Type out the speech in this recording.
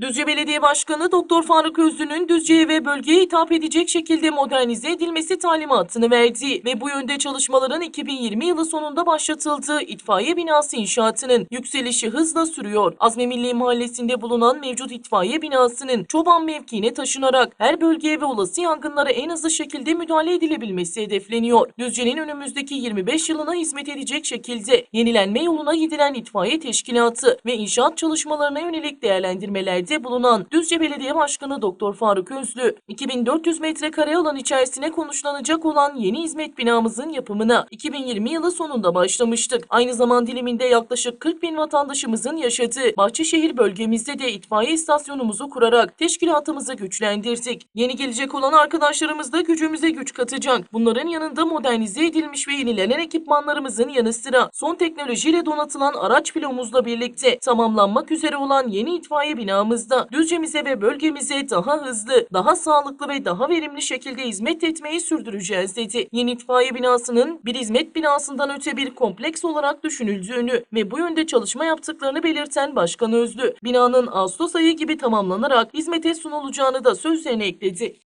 Düzce Belediye Başkanı Doktor Faruk Özlü'nün Düzce'ye ve bölgeye hitap edecek şekilde modernize edilmesi talimatını verdi ve bu yönde çalışmaların 2020 yılı sonunda başlatıldığı itfaiye binası inşaatının yükselişi hızla sürüyor. Azmi Milli Mahallesi'nde bulunan mevcut itfaiye binasının çoban mevkiine taşınarak her bölgeye ve olası yangınlara en hızlı şekilde müdahale edilebilmesi hedefleniyor. Düzce'nin önümüzdeki 25 yılına hizmet edecek şekilde yenilenme yoluna gidilen itfaiye teşkilatı ve inşaat çalışmalarına yönelik değerlendirmelerde bulunan Düzce Belediye Başkanı Doktor Faruk Özlü, 2400 metrekare alan içerisine konuşlanacak olan yeni hizmet binamızın yapımına 2020 yılı sonunda başlamıştık. Aynı zaman diliminde yaklaşık 40 bin vatandaşımızın yaşadığı Bahçeşehir bölgemizde de itfaiye istasyonumuzu kurarak teşkilatımızı güçlendirdik. Yeni gelecek olan arkadaşlarımız da gücümüze güç katacak. Bunların yanında modernize edilmiş ve yenilenen ekipmanlarımızın yanı sıra son teknolojiyle donatılan araç filomuzla birlikte tamamlanmak üzere olan yeni itfaiye binamızda Düzce'mize ve bölgemize daha hızlı, daha sağlıklı ve daha verimli şekilde hizmet etmeyi sürdüreceğiz dedi. Yeni itfaiye binasının bir hizmet binasından öte bir kompleks olarak düşünüldüğünü ve bu yönde çalışma yaptıklarını belirten Başkan Özlü, binanın Ağustos ayı gibi tamamlanarak hizmete sunulacağını da sözlerine ekledi.